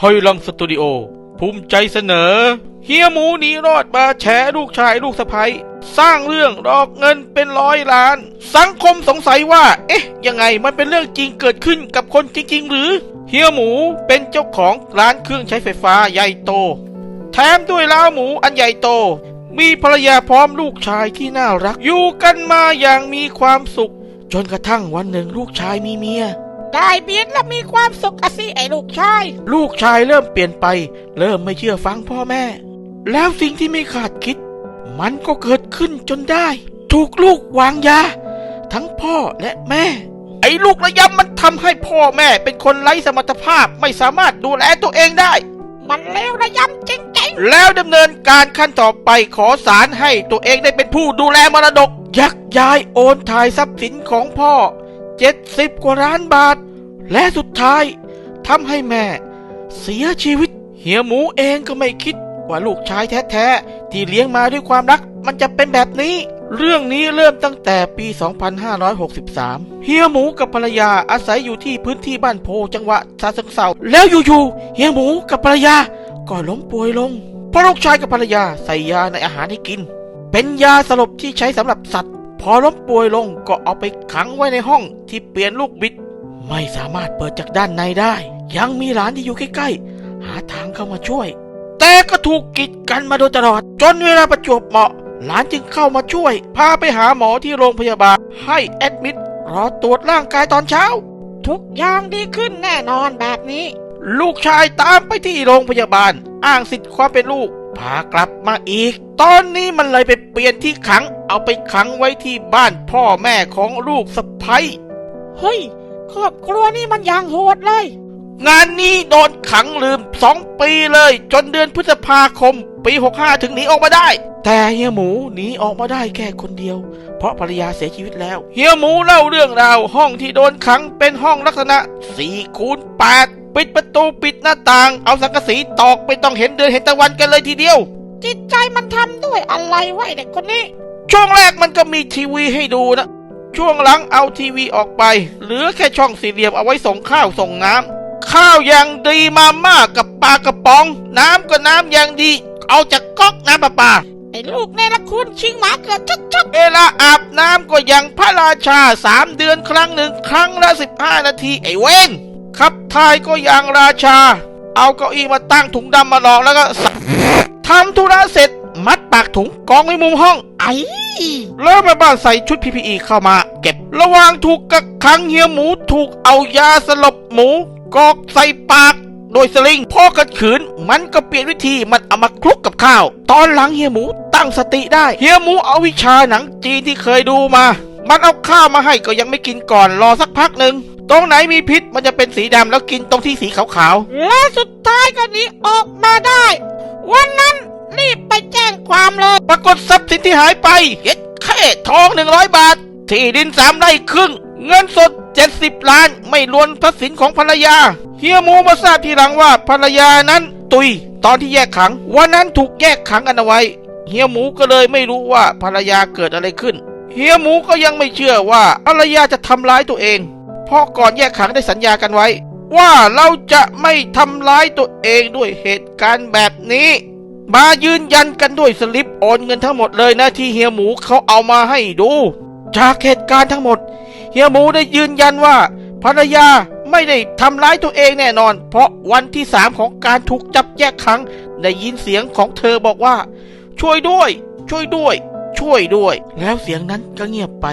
ฮอยลังสตูดิโอ ภูมิใจเสนอ เฮียหมูหนีรอดมาแฉลูกชายลูกสะใภ้สร้างเรื่องหลอกเงินเป็นร้อยล้าน สังคมสงสัยว่า เอ๊ะ ยังไงมันเป็นเรื่องจริงเกิดขึ้นกับคนจริง ๆ หรือ เฮียหมูเป็นเจ้าของร้านเครื่องใช้ไฟฟ้าใหญ่โต แถมด้วยล้าวหมูอันใหญ่โต มีภรรยาพร้อมลูกชายที่น่ารัก อยู่กันมาอย่างมีความสุข จนกระทั่งวันหนึ่งลูกชายมีเมีย ได้เบียดและมีความสุขอะสิไอ้ลูกชาย ลูกชายเริ่มเปลี่ยนไป เริ่มไม่เชื่อฟังพ่อแม่ แล้วสิ่งที่ไม่คาดคิด มันก็เกิดขึ้นจนได้ ถูกลูกวางยา ทั้งพ่อและแม่ ไอ้ลูกระยำมันทำให้พ่อแม่เป็นคนไร้สมรรถภาพไม่สามารถดูแลตัวเองได้ มันเลวระยำจริงแล้วดำเนินการขั้นต่อไปขอศาลให้ตัวเองได้เป็นผู้ดูแลมรดก ยักย้ายโอนถ่ายทรัพย์สินของพ่อ 70 กว่าล้านบาท และสุดท้ายทำให้แม่ เสียชีวิต เฮียหมูเองก็ไม่คิดว่าลูกชายแท้ๆ ที่เลี้ยงมาด้วยความรักมันจะเป็นแบบนี้ เรื่องนี้เริ่มตั้งแต่ปี 2563 เฮียหมูกับภรรยาอาศัยอยู่ที่พื้นที่บ้านโพจังหวัดชาเชิงเซาแล้วอยู่ๆเฮียหมูกับภรรยาก็ล้มป่วยลงเพราะลูกชายกับภรรยาใส่ยาในอาหารให้กิน เป็นยาสลบที่ใช้สำหรับสัตว์ พอล้มป่วยลงก็เอาไปขังไว้ในห้องที่เปลี่ยนลูกบิด ไม่สามารถเปิดจากด้านในได้ ยังมีหลานที่อยู่ใกล้ๆ หาทางเข้ามาช่วย แต่ก็ถูกกีดกันมาโดยตลอด จนเวลาประจวบเหมาะ หลานจึงเข้ามาช่วย พาไปหาหมอที่โรงพยาบาล ให้แอดมิดรอตรวจร่างกายตอนเช้า ทุกอย่างดีขึ้นแน่นอนแบบนี้ ลูกชายตามไปที่โรงพยาบาล อ้างสิทธิ์ความเป็นลูกพากลับมาอีก ตอนนี้มันเลยไปเปลี่ยนที่ขัง เอาไปขังไว้ที่บ้านพ่อแม่ของลูกสะใภ้เฮ้ย ครอบครัวนี่มันอย่างโหดเลย งานนี้โดนขังลืมสองปีเลย จนเดือนพฤษภาคม ปี 65 ถึงหนีออกมาได้ แต่เฮียหมูหนีออกมาได้แค่คนเดียว เพราะภรรยาเสียชีวิตแล้ว เฮียหมูเล่าเรื่องราวห้องที่โดนขังเป็นห้องลักษณะ4คูณ8ปิดประตูปิดหน้าต่าง เอาสังกะสีตอกไม่ต้องเห็นเดือนเห็นตะวันกันเลยทีเดียว จิตใจมันทำด้วยอะไรไวะไอ้เด็กคนนี้ ช่วงแรกมันก็มีทีวีให้ดูนะ ช่วงหลังเอาทีวีออกไป เหลือแค่ช่องสี่เหลี่ยมเอาไว้ส่งข้าวส่งน้ำข้าวอย่างดีมาม่ากับปลากระป๋อง น้ำก็น้ำอย่างดี เอาจากก๊อกน้ำประปาไอ้ลูกเนรคุณชิงหมาเกิดชัดเวลาอาบน้ำก็อย่างพระราชาสามเดือนครั้งหนึ่งครั้งละสิบห้านาทีไอ้เว้นขับถ่ายก็อย่างราชา เอาเก้าอี้มาตั้งถุงดำมาลองแล้วก็ทำธุระเสร็จ มัดปากถุงกองไว้มุมห้อง ไอ้แล้วแม่บ้านใส่ชุด PPE เข้ามา เก็บระหว่างถูกกักขังเฮียหมูถูกเอายาสลบหมู กอกใส่ปากโดยสลิงพ่อกัดขืน มันก็เปลี่ยนวิธีมันเอามาคลุกกับข้าว ตอนหลังเฮียหมูตั้งสติได้ เฮียหมูเอาวิชาหนังจีนที่เคยดูมา มันเอาข้าวมาให้ก็ยังไม่กินก่อนรอสักพักหนึ่งตรงไหนมีพิษมันจะเป็นสีดำแล้วกินตรงที่สีขาวๆและสุดท้ายก็หนี้ออกมาได้ วันนั้น รีบไปแจ้งความเลย ปรากฏทรัพย์สินที่หายไปเฮ็ดแค่ทองหนึ่งร้อยบาท ที่ดินสามไร่ครึ่ง เงินสด70ล้าน ไม่รวมทรัพย์สินของภรรยา เฮียหมูมาทราบทีหลังว่าภรรยานั้นตุย ตอนที่แยกขัง วันนั้นถูกแยกขังกันเอาไว้ เฮียหมูก็เลยไม่รู้ว่าภรรยาเกิดอะไรขึ้น เฮียหมูก็ยังไม่เชื่อว่าภรรยาจะทำร้ายตัวเอง เพราะก่อนแยกขังได้สัญญากันไว้ว่าเราจะไม่ทำร้ายตัวเองด้วยเหตุการณ์แบบนี้ มายืนยันกันด้วยสลิปโอนเงินทั้งหมดเลยนะที่เฮียหมูเขาเอามาให้ดู จากเหตุการณ์ทั้งหมด เฮียหมูได้ยืนยันว่า ภรรยาไม่ได้ทำร้ายตัวเองแน่นอน เพราะวันที่สามของการถูกจับแยกขังได้ยินเสียงของเธอบอกว่า ช่วยด้วย ช่วยด้วย ช่วยด้วย แล้วเสียงนั้นก็เงียบไป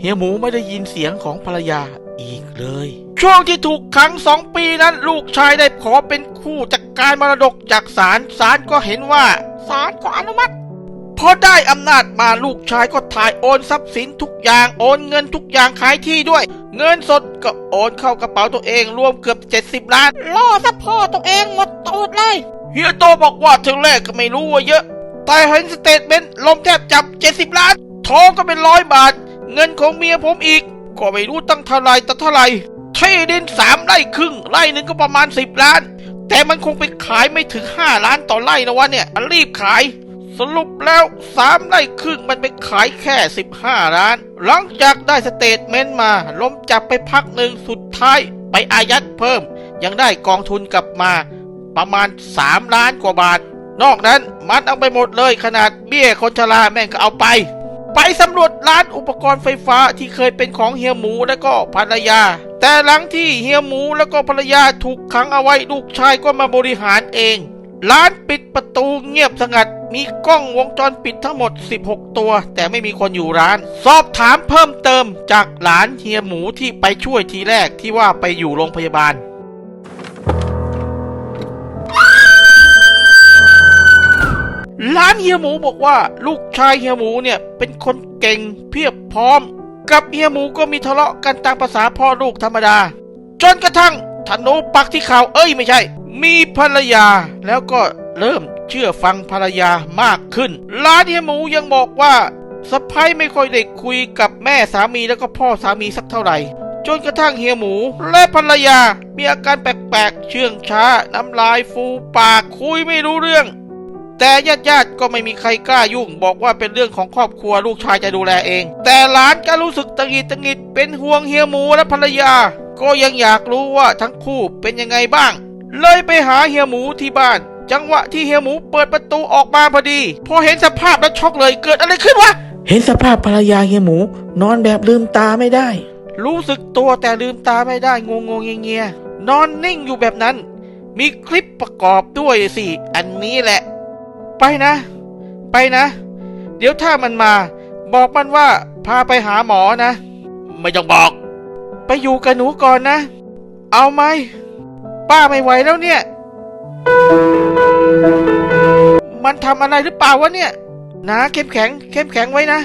เฮียหมูไม่ได้ยินเสียงของภรรยา อีกเลย ช่วงที่ถูกขังสองปีนั้น ลูกชายได้ขอเป็นคู่จัดการมรดกจากศาลศาลก็เห็นว่าศาลก็อนุมัติพอได้อำนาจมาลูกชายก็ถ่ายโอนทรัพย์สินทุกอย่างโอนเงินทุกอย่างขายที่ด้วย เงินสดก็โอนเข้ากระเป๋าตัวเองรวมเกือบ 70 ล้านล่อซะพ่อตัวเองหมดตูดเลยเฮียโตบอกว่าถึงแรกก็ไม่รู้ว่าเยอะ แต่เห็นสเตทเมนต์ลมแทบจับ 70 ล้าน ทองก็เป็นร้อยบาท เงินของเมียผมอีก ก็ไม่รู้ตั้งเท่าไรต่อเท่าไรที่ดินสามไร่ครึ่งไร่หนึ่งก็ประมาณ10ล้าน แต่มันคงไปขายไม่ถึง5ล้านต่อไร่นะวะเนี่ยอันรีบขาย สรุปแล้วสามไร่ครึ่งมันไปขายแค่15ล้าน หลังจากได้สเตทเมนต์มาล้มจับไปพักหนึ่งสุดท้ายไปอายัดเพิ่ม ยังได้กองทุนกลับมา ประมาณ3ล้านกว่าบาท นอกนั้นมันเอาไปหมดเลยขนาดเบี้ยคนชราแม่งก็เอาไป ไปสำรวจร้านอุปกรณ์ไฟฟ้าที่เคยเป็นของเฮียหมูและก็ภรรยา แต่หลังที่เฮียหมูและก็ภรรยาถูกขังเอาไว้ลูกชายก็มาบริหารเอง ร้านปิดประตูเงียบสงัด มีกล้องวงจรปิดทั้งหมด 16 ตัว แต่ไม่มีคนอยู่ร้าน สอบถามเพิ่มเติมจากหลานเฮียหมูที่ไปช่วยทีแรกที่ว่าไปอยู่โรงพยาบาล ร้านเฮียหมูบอกว่า ลูกชายเฮียหมูเนี่ยเป็นคนเก่งเพียบพร้อม กับเฮียหมูก็มีทะเลาะกันตามภาษาพ่อลูกธรรมดา จนกระทั่งธนูปักที่เข่าเอ้ยไม่ใช่ มีภรรยาแล้วก็เริ่มเชื่อฟังภรรยามากขึ้น ร้านเฮียหมูยังบอกว่าสะพ้ยไม่ค่อยได้คุยกับแม่สามีแล้วก็พ่อสามีสักเท่าไหร่จนกระทั่งเฮียหมู และภรรยา มีอาการแปลกๆ เชื่องช้า น้ำลายฟูปากคุยไม่รู้เรื่อง แต่ญาติญาติๆก็ไม่มีใครกล้ายุ่ง บอกว่าเป็นเรื่องของครอบครัวลูกชายจะดูแลเอง แต่หลานก็รู้สึกตังหิดตังหิดเป็นห่วงเฮียหมูและภรรยา ก็ยังอยากรู้ว่าทั้งคู่เป็นยังไงบ้าง เลยไปหาเฮียหมูที่บ้าน จังหวะที่เฮียหมูเปิดประตูออกมาพอดี พอเห็นสภาพแล้วช็อกเลยเกิดอะไรขึ้นวะเห็นสภาพภรรยาเฮียหมู นอนแบบลืมตาไม่ได้ รู้สึกตัวแต่ลืมตาไม่ได้งงงๆเงียๆนอนนิ่งอยู่แบบนั้น มีคลิปประกอบด้วยสิ อันนี้แหละ ไปนะ ไปนะ เดี๋ยวถ้ามันมา บอกมันว่าพาไปหาหมอนะ ไม่ต้องบอก ไปอยู่กับหนูก่อนนะ เอาไหม ป้าไม่ไหวแล้วเนี่ย มันทำอะไรหรือเปล่าวะเนี่ย นะเข้มแข็ง เข้มแข็งไว้นะ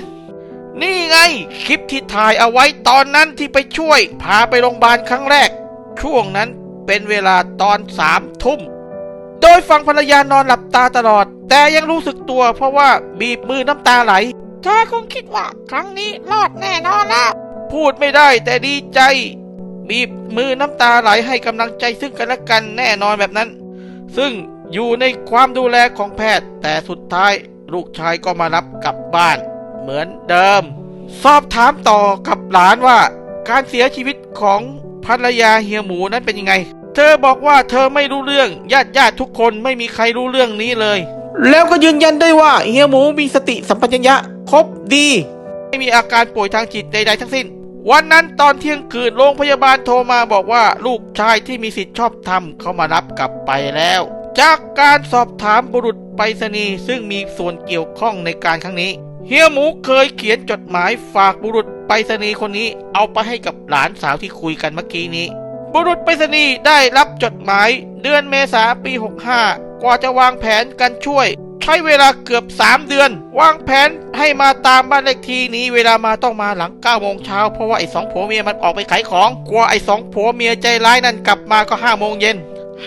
นี่ไง คลิปที่ถ่ายเอาไว้ตอนนั้นที่ไปช่วย พาไปโรงพยาบาลครั้งแรก ช่วงนั้นเป็นเวลาตอนสามทุ่ม โดยฟังภรรยานอนหลับตาตลอด แต่ยังรู้สึกตัวเพราะว่าบีบมือน้ำตาไหล เธอคงคิดว่า ครั้งนี้รอดแน่นอนแล้ว พูดไม่ได้แต่ดีใจ บีบมือน้ำตาไหลให้กำลังใจซึ่งกันและกันแน่นอนแบบนั้น ซึ่งอยู่ในความดูแลของแพทย์ แต่สุดท้ายลูกชายก็มารับกลับบ้าน เหมือนเดิม สอบถามต่อกับหลานว่า การเสียชีวิตของภรรยาเฮียหมูนั้นเป็นยังไง เธอบอกว่าเธอไม่รู้เรื่องญาติญาติๆทุกคนไม่มีใครรู้เรื่องนี้เลย แล้วก็ยืนยันได้ว่า เฮียหมูมีสติสัมปชัญญะครบดี ไม่มีอาการป่วยทางจิตใดๆทั้งสิ้น วันนั้นตอนเที่ยงคืนโรงพยาบาลโทรมาบอกว่าลูกชายที่มีสิทธิ์ชอบธรรมเขามารับกลับไปแล้ว จากการสอบถามบุรุษไปรษณีย์ซึ่งมีส่วนเกี่ยวข้องในการครั้งนี้ เฮียหมูเคยเขียนจดหมายฝากบุรุษไปรษณีย์คนนี้เอาไปให้กับหลานสาวที่คุยกันเมื่อกี้นี้ บุรุษไปรษณีย์ได้รับจดหมายเดือนเมษาปี 65 กว่าจะวางแผนกันช่วย ใช้เวลาเกือบ 3 เดือน วางแผนให้มาตามบ้านเลขที่นี้ เวลามาต้องมาหลัง9โมงเช้าเพราะว่าไอ้สองผัวเมียมันออกไปขายของกลัวไอ้สองผัวเมียใจร้ายนั่นกลับมาก็5โมงเย็น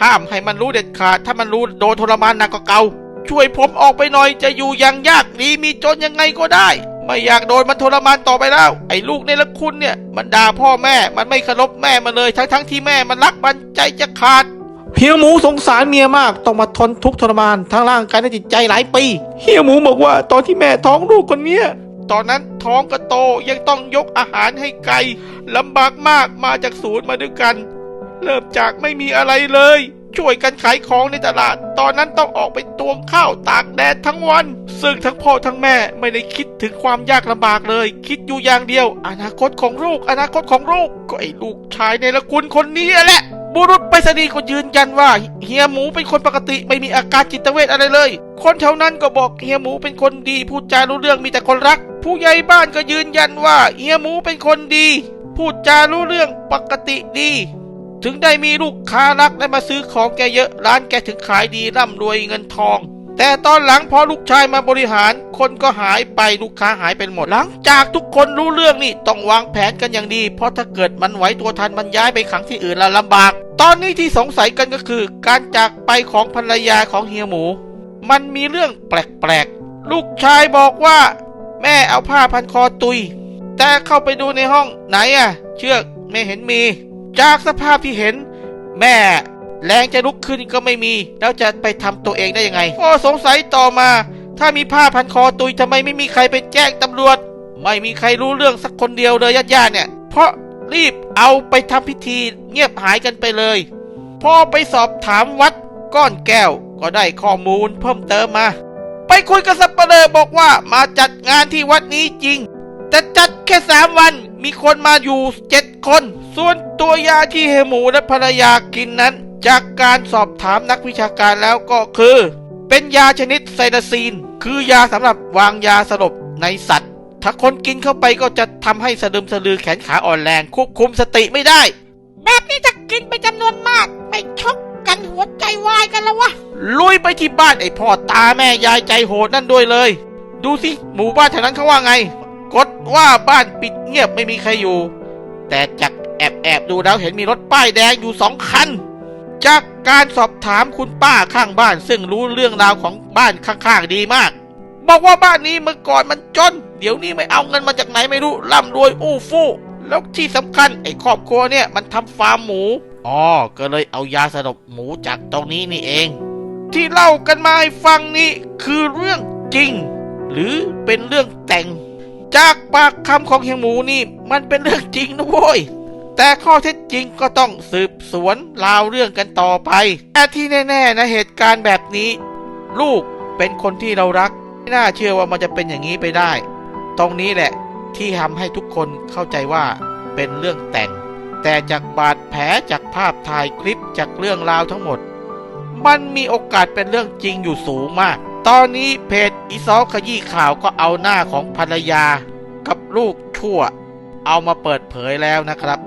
ห้ามให้มันรู้เด็ดขาด ถ้ามันรู้โดนทรมานหนักกว่าเก่า ช่วยผมออกไปหน่อยจะอยู่อย่างยากดีมีจนยังไงก็ได้ ไม่อยากโดนมันทรมานต่อไปแล้ว ไอ้ลูกในละคุณเนี่ย มันด่าพ่อแม่มันไม่เคารพแม่มันเลยทั้งทั้งที่แม่มันรักมันใจจะขาด เฮียหมูสงสารเมียมากต้องมาทนทุกข์ทรมานทั้งร่างกายและจิตใจหลายปีเฮียหมูบอกว่าตอนที่แม่ท้องลูกคนเนี้ยตอนนั้นท้องก็โตยังต้องยกอาหารให้ไก่ลำบากมากมาจากศูนย์มาด้วยกัน เริ่มจากไม่มีอะไรเลย ช่วยกันขายของในตลาด ตอนนั้นต้องออกไปตวงข้าวตากแดดทั้งวัน ซึ่งทั้งพ่อทั้งแม่ไม่ได้คิดถึงความยากลำบากเลย คิดอยู่อย่างเดียว อนาคตของลูกอนาคตของลูกก็ไอ้ลูกชายในละคุณคนนี้แหละ บุรุษไปรษณีย์ก็ยืนยันว่า เฮียหมูเป็นคนปกติไม่มีอาการจิตเวทอะไรเลย คนแถวนั้นก็บอกเฮียหมูเป็นคนดีพูดจารู้เรื่องมีแต่คนรัก ผู้ใหญ่บ้านก็ยืนยันว่าเฮียหมูเป็นคนดี พูดจารู้เรื่องปกติดี ถึงได้มีลูกค้ารักและมาซื้อของแกเยอะร้านแกถึงขายดีร่ำรวยเงินทองแต่ตอนหลังพอลูกชายมาบริหาร คนก็หายไปลูกค้าหายไปหมด หลังจากทุกคนรู้เรื่องนี่ต้องวางแผนกันอย่างดี เพราะถ้าเกิดมันไหวตัวทันมันย้ายไปขังที่อื่นแล้วลำบาก ตอนนี้ที่สงสัยกันก็คือ การจากไปของภรรยาของเฮียหมู มันมีเรื่องแปลกๆ ลูกชายบอกว่า แม่เอาผ้าพันคอตุย แต่เข้าไปดูในห้องไหนอะเชือกไม่เห็นมี จากสภาพที่เห็น แม่แรงจะลุกขึ้นก็ไม่มี แล้วจะไปทำตัวเองได้ยังไงก็สงสัยต่อมา ถ้ามีผ้าพันคอตุยทำไมไม่มีใครไปแจ้งตำรวจ ไม่มีใครรู้เรื่องสักคนเดียวเลยญาติๆเนี่ย เพราะ รีบเอาไปทำพิธีเงียบหายกันไปเลย พอไปสอบถามวัดก้อนแก้วก็ได้ข้อมูลเพิ่มเติมมา ไปคุยกับสับเปลอบอกว่ามาจัดงานที่วัดนี้จริง แต่จัดแค่สามวันมีคนมาอยู่เจ็ดคน ส่วนตัวยาที่เฮหมูและภรรยากินนั้น จากการสอบถามนักวิชาการแล้วก็คือ เป็นยาชนิดไซนาซีน คือยาสำหรับวางยาสลบในสัตว์ ถ้าคนกินเข้าไปก็จะทำให้สะดึมสะลือแขนขาอ่อนแรงควบคุมสติไม่ได้ แบบนี้จะกินไปจำนวนมากไม่ช็อกกันหัวใจวายกันแล้ววะ ลุยไปที่บ้านไอ้พ่อตาแม่ยายใจโหดนั่นด้วยเลย ดูสิหมู่บ้านแถวนั้นเขาว่าไง กดว่าบ้านปิดเงียบไม่มีใครอยู่ แต่จากแอบแอบดูแล้วเห็นมีรถป้ายแดงอยู่สองคัน จากการสอบถามคุณป้าข้างบ้าน ซึ่งรู้เรื่องราวของบ้านข้างๆดีมาก บอกว่าบ้านนี้เมื่อก่อนมันจน เดี๋ยวนี้ไม่เอาเงินมาจากไหนไม่รู้ร่ำรวยอู้ฟู่แล้วที่สำคัญไอ้ครอบครัวเนี่ยมันทำฟาร์มหมูอ๋อก็เลยเอายาสลบหมูจากตรงนี้นี่เอง ที่เล่ากันมาให้ฟังนี่คือเรื่องจริง หรือเป็นเรื่องแต่ง จากปากคำของเฮียหมูนี่มันเป็นเรื่องจริงนะโว้ยแต่ข้อเท็จจริงก็ต้องสืบสวนราวเรื่องกันต่อไปแต่ที่แน่ๆนะเหตุการณ์แบบนี้ ลูกเป็นคนที่เรารัก ไม่น่าเชื่อว่ามันจะเป็นอย่างนี้ไปได้ ตรงนี้แหละที่ทำให้ทุกคนเข้าใจว่าเป็นเรื่องแต่ง แต่จากบาดแผลจากภาพถ่ายคลิปจากเรื่องราวทั้งหมด มันมีโอกาสเป็นเรื่องจริงอยู่สูงมาก ตอนนี้เพจอีซอขยี้ข่าวก็เอาหน้าของภรรยา กับลูกชั่ว เอามาเปิดเผยแล้วนะครับ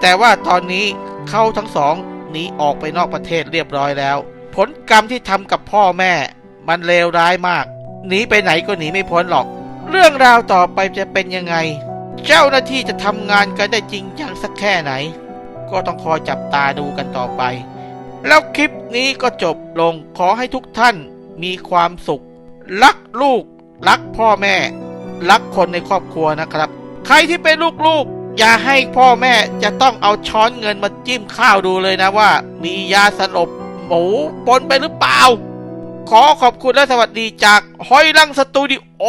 แต่ว่าตอนนี้เขาทั้งสองหนีออกไปนอกประเทศเรียบร้อยแล้ว ผลกรรมที่ทำกับพ่อแม่ มันเลวร้ายมาก หนีไปไหนก็หนีไม่พ้นหรอก เรื่องราวต่อไปจะเป็นยังไง เจ้าหน้าที่จะทำงานกันได้จริงจังสักแค่ไหน ก็ต้องคอยจับตาดูกันต่อไป แล้วคลิปนี้ก็จบลงขอให้ทุกท่านมีความสุข รักลูก รักพ่อแม่ รักคนในครอบครัวนะครับ ใครที่เป็นลูกๆ อย่าให้พ่อแม่จะต้องเอาช้อนเงินมาจิ้มข้าวดูเลยนะว่า มียาสลบหมูปนไปหรือเปล่า ขอขอบคุณและสวัสดีจากหอยลังสตูดิโอ